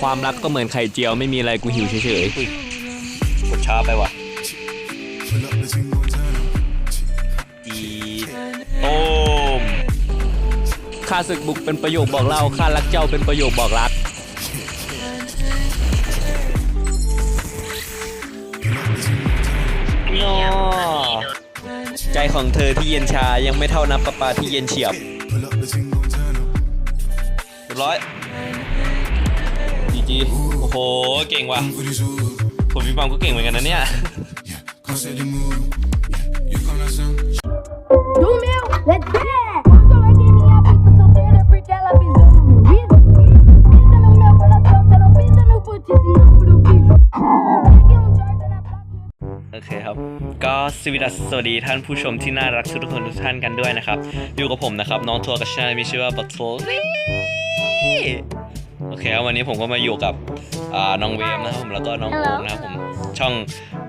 ความรักก็เหมือนไข่เจียวไม่มีอะไรกูหิวเฉยๆอุ้ยกดช้าไปว่ะอีโต้มข้าศึกบุกเป็นประโยคบอกเล่าข้ารักเจ้าเป็นประโยคบอกรักงอใจของเธอที่เย็นชายังไม่เท่าน้ำประปาที่เย็นเฉียบเรียบร้อยจีจีโอ้โห เก่งว่ะ ผมพี่บอมก็เก่งเหมือนกันนะเนี่ย Do meu, let's get it! Eu tô aqui minha pista solteira porque ela pisou no meu bicho. Pisa no meu coração, cê não pisa no puti, senão pro bicho. Peguei um Jordan na placa. โอเคครับ ก็สวัสดีสวัสดีท่านผู้ชมที่น่ารักทุกคนทุกท่านกันด้วยนะครับ อยู่กับผมนะครับ น้องทัวร์กับชามีชื่อว่าบัตโต โอเคครับวันนี้ผมก็มาอยู่กับอ่าน้องเวมนะครับผมแล้วก็น้องโอ๊กนะครับผมช่อง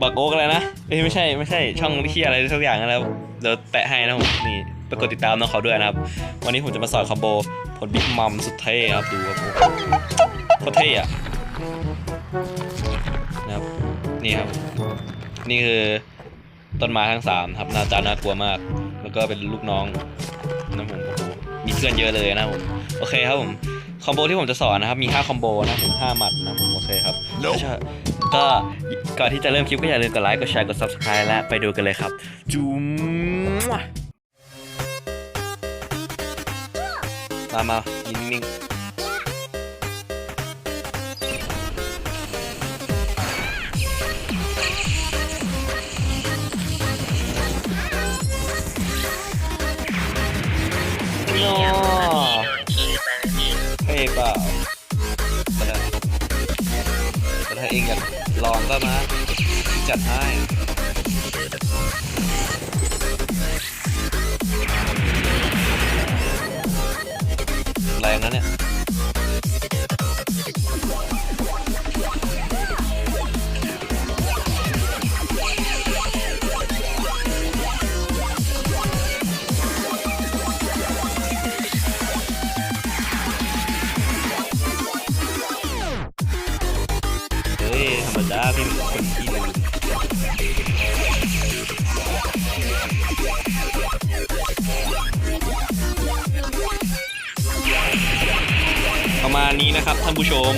บักโอ๊กอะไรนะเอ้ยไม่ใช่ไม่ใช่ช่องที่อะไรทุกอย่างนะครับเดี๋ยวแปะให้นะครับผมนี่ไปกดติดตามน้องเขาด้วยนะครับ วันนี้ผมจะมาสอนคอมโบผลบิ๊กมัมสุดเท่ครับดูครับผมโคตรเท่อะนะครับนี่ครับ นี่คือต้นไม้ทั้งสามครับหน้าตาน่ากลัวมาก แล้วก็เป็นลูกน้องนะผมโอ้โหมีเพื่อนเยอะเลยนะผมโอเคครับผม คอมโบที่ผมจะสอนนะครับ มี 5 คอมโบนะผม5หมัดนะผมโอเคครับก็จะก็ก่อนที่จะเริ่มคลิปก็อย่าลืมกดไลค์ กดแชร์ กด subscribe และไปดูกันเลยครับ จุ๊มมามายินนิ่งๆย่ ลองก็มาจัดให้ ที่คนขี้ลืมประมาณนี้นะครับท่านผู้ชม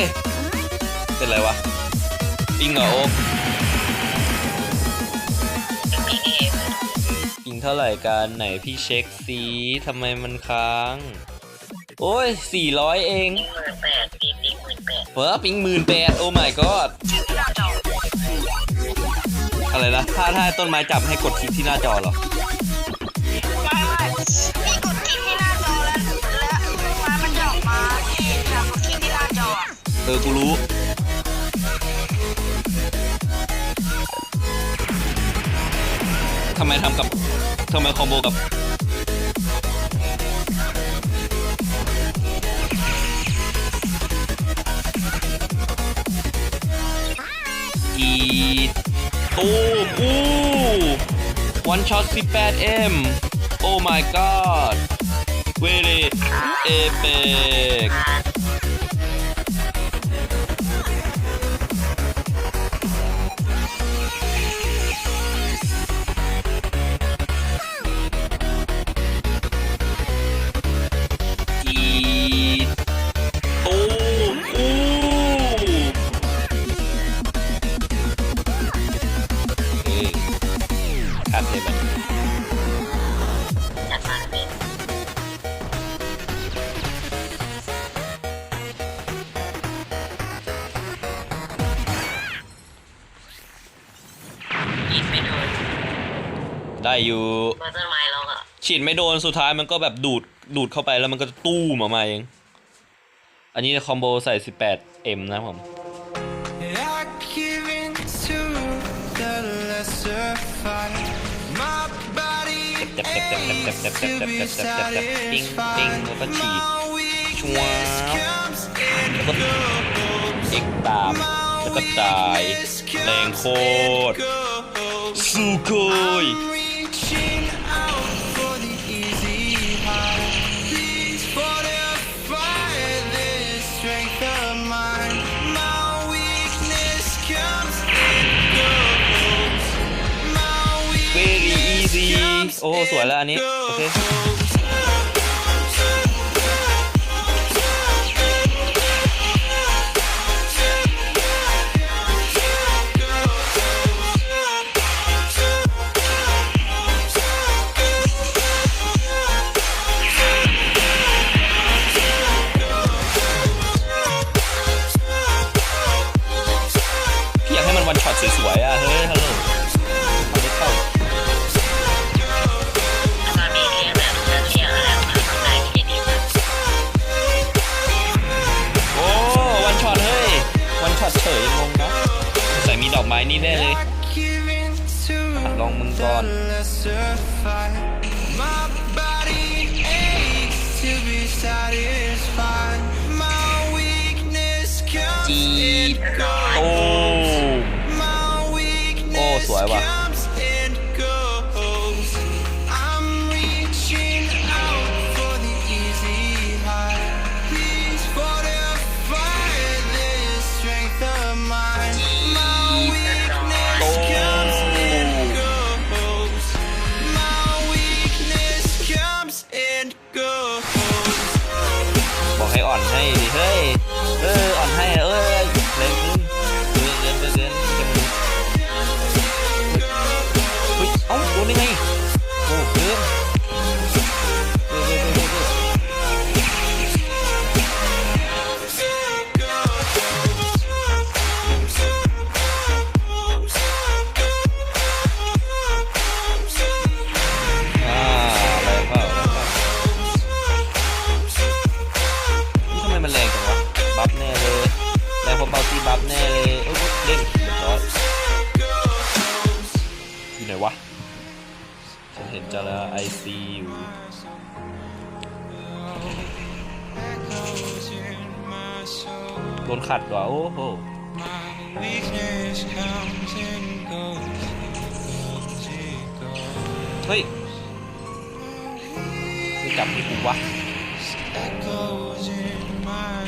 ย เป็นไรวะปิงเหรอโอ๊กปิงเท่าไหร่กันไหนพี่เช็คซีทำไมมันค้าง โอ้ย400เองเฮ้อปิงหมื่นแปดโอ้ my god อะไรนะถ้าถ้าต้นไม้จับให้กดคลิกที่หน้าจอเหรอ อะเออกูรู้ทำไมทำกับทำไมคอมโบกับอีตูมอู้ one shot 18 m oh my god very epic อี เลดไม่โดนได้อยู่ฉีดไม่โดนสุดท้ายมันก็แบบดูดดูดเข้าไปแล้วมันก็จะตู้มออกมาเอง อันนี้คอมโบใส่สิบแปดเอ็มนะผม แทบแทบแทบแทบแทบแทบิ้งติ้งแล้วก็ฉีดชวาแล้วก็เอ็กตามแล้วก็จ่ายแรงโคตรสู้โกย โอ้สวยแล้วอันนี้ and โอเค goes. พี่อยากให้มันวันช็อตสวยๆอะ อ้ weakness เห็นจะแล้วไอซีอยู่โดนขัดว่ะโอ้โห Weakness comes and goes. Comes and goes. เฮ้ยไปจับที่กูวะ Echoes in my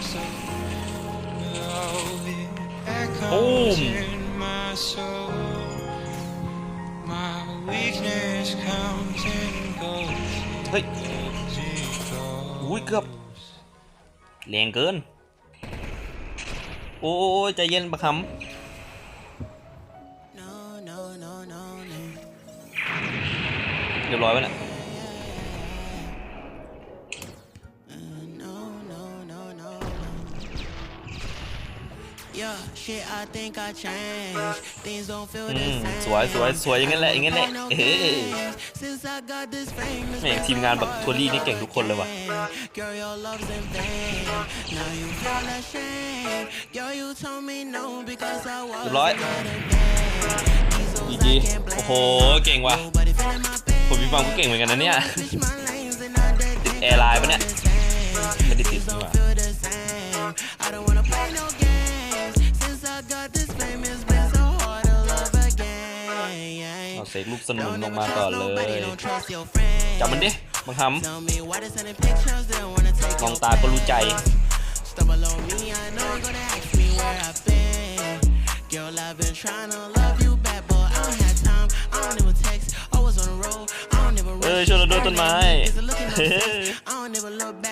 เฮ้ยอุ้ยเกือบแรงเกิน โอ้ยใจเย็นประคำเรียบร้อยไปแล้ว อื the ม same. สวยสวยสวยอย่างนั้นแหละอย่างนั้นแหละเออ Since I got this fame, it's แม่ง been ทีม so งานแบบ hard ทัวรี่นี่เก่งทุกคนเลยว่ะ Girl, your love's in vain. Now you feel ashamed. Girl, you told me no because I was เรียบร้อยจีจีโอ้โห เก่งว่ะ Nobody feeling my pain. ผมพี่ฟังก็เก่งเหมือนกันนะเนี่ย Switch my lanes and I did ติดแอร์ไลน์ปะเนี่ย ไม่ได้ติดนี่หว่า Since I got this fame, it's been so hard to love again. เอาเสกลูกสนุนลงมาก่อนเลย Nobody don't trust your friends. จับมันดิบังคับ Tell me why they sending pictures, they don't wanna take มอง your ตาก็รู้ใจ Stumble on me, I know you're gonna ask me where I've been. Girl, I've been trying to love you back, but I don't have time. I don't even text, always on the road. I don't even เอ้ย rush. ช่วยเราด้วยต้นไม้ Is it looking no sense? I don't even look back,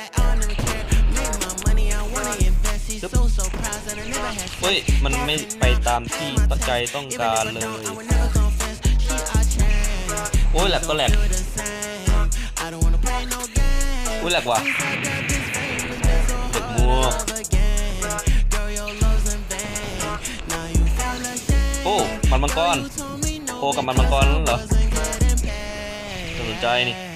เฮ้ย มันไม่ไปตามที่ตั้งใจต้องการเลย โอ้ยแหลกก็แหลกโอ้ยแหลกว่ะเด็กมัวโอ้ มันมังกรโคกับมันมังกรเหรอสนใจนี่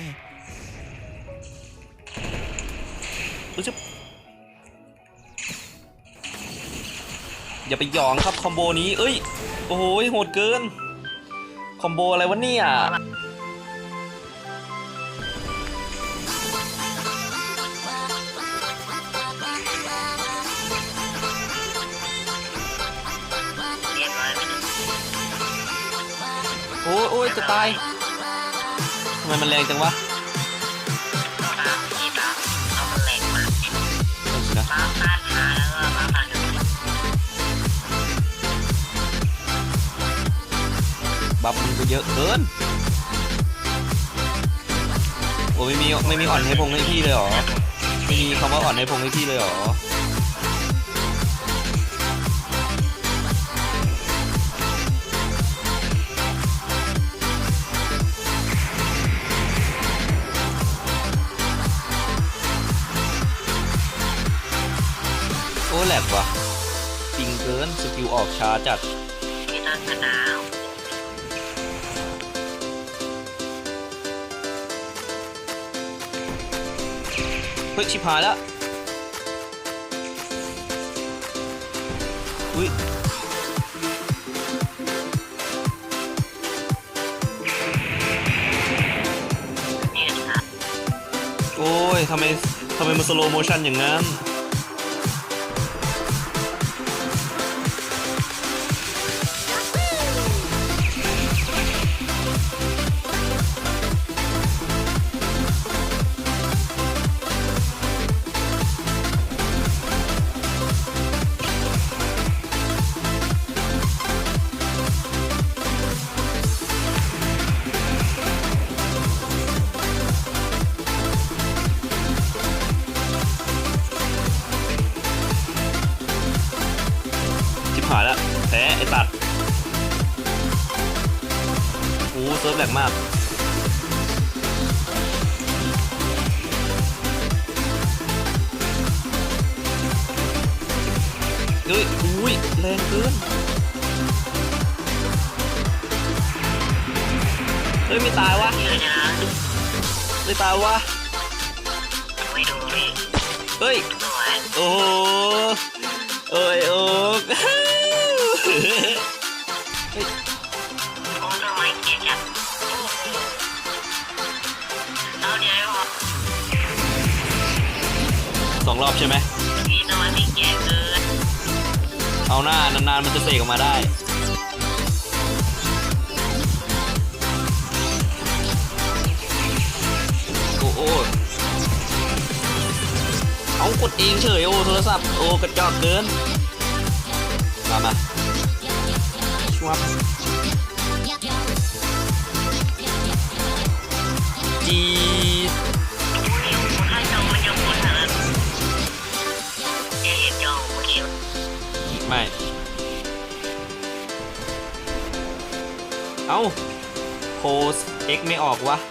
อย่าไปหยองครับคอมโบนี้ เอ้ย โอ้โหโหดเกิน คอมโบอะไรวะเนี่ย เรียบร้อยไปหนึ่งโอ้ยโอ้ยจะตาย ทำไมมันแรงจังวะ บัฟมันก็เยอะเกิน โอ้ไม่มีไม่มีอ่อนให้พงให้พี่เลยเหรอ ไม่มีคำว่าอ่อนให้พงให้พี่เลยเหรอโอ้แหลกว่ะจริงเกินสกิลออกช้าจัดที่ต้นมะนาว เฮ้ยชิบหายแล้วอุ้ยโอ้ยทำไมทำไมมันสโลโมชันอย่างนั้น หายแล้วแพ้ไอ้ตัดโอ้เซิร์ฟแหลกมากเฮ้ยอุ้ยแรงเกินเฮ้ยไม่ตายวะไม่ตายวะเฮ้ยสวยโอ้โหเอ้ย สองรอบใช่ไหมพี่ทำไมไม่เก่งเกินเอาหน้านานๆมันจะเสกออกมาได้โอ้โอ้เอากดเองเฉยโอ้โทรศัพท์โอ้กระจอกเกินมามาชวับจี เอาโพสเอ็กไม่ออกวะชิ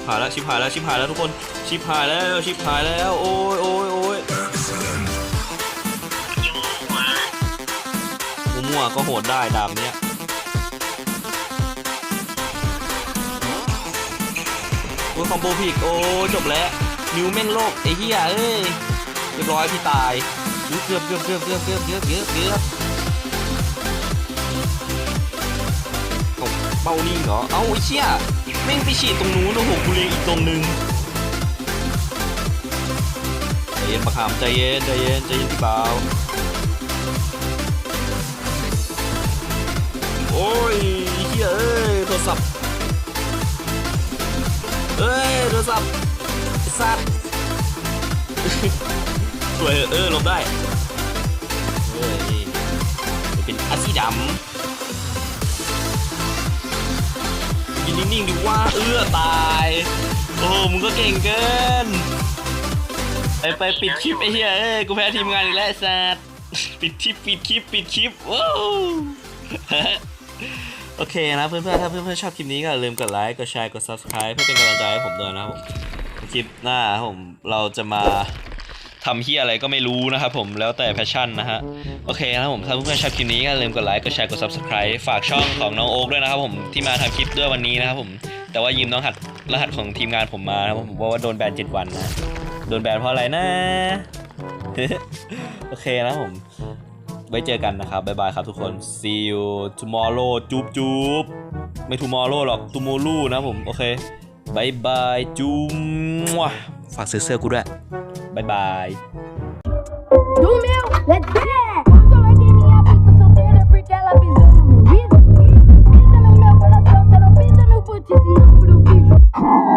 บหายแล้วชิบหายแล้วชิบหายแล้วชิบหายแล้วทุกคนชิบหายแล้วชิบหายแล้วโอ้ยโอ้ยโอ้ยมหัวมั่วก็โหดได้ดาบเนี้ยโอ้ยคอมโบผิดโอ้จบแล้วนิ้วแม่งโลกไอ้เหี้ยเอ้ยเรียบร้อยพี่ตายอุ๊ยเกือบเกือบเกือบเกือบเกือบเกือบเกือบ เบาเป้านิ่งเหรอ เอ้าไอ้เชี่ยแม่งไปฉีดตรงนู้นโอ้โหกูเล็งอีกตรงนึงใจเย็นประคำใจเย็นใจเย็นใจเย็นพี่เบาโอ้ยเฮียเอ้ยโทรศัพท์เอ้ยโทรศัพท์สัตว์สวยเออลบได้เฮ้ยเป็นอาซีดำ ยินนิ่งๆดิว่าเอื้อตาย โอ้มึงก็เก่งเกิน ไปไปปิดคลิปไอ้เหี้ยเอ้ยกูแพ้ทีมงานอีกแล้วไอ้สัตว์ปิดคลิปปิดคลิปปิดคลิปว้โอเคนะเพื่อนๆถ้าเพื่อนๆชอบคลิปนี้ก็อย่าลืมกดไลค์กดแชร์กด subscribe เพื่อเป็นกำลังใจให้ผมด้วยนะครับผมคลิปหน้าผมเราจะมา ทำเฮียอะไรก็ไม่รู้นะครับผมแล้วแต่แพชชั่นนะฮะ โอเคนะครับผมถ้าเพื่อนๆชอบคลิปนี้ก็อย่าลืมกดไลค์กดแชร์กด subscribe ฝากช่องของน้องโอ๊กด้วยนะครับผมที่มาทำคลิปด้วยวันนี้นะครับผมแต่ว่ายืมน้องหัดรหัสของทีมงานผมมานะครับผมเพราะว่าโดนแบนเจ็ดวันนะโดนแบนเพราะอะไรนะ โอเคนะผม ไว้เจอกันนะครับ บ๊ายบายครับทุกคน see you tomorrow จูบจูบไม่ tomorrow หรอก tomorrow นะผม โอเคบายบายจูมฝากซื้อเสื้อกูด้วย Bye, bye. Do meu, let's get it! Só é que minha pinta solteira porque ela pisou no meu riso. Pinta no meu coração, você não pinta no putz, não pro bicho.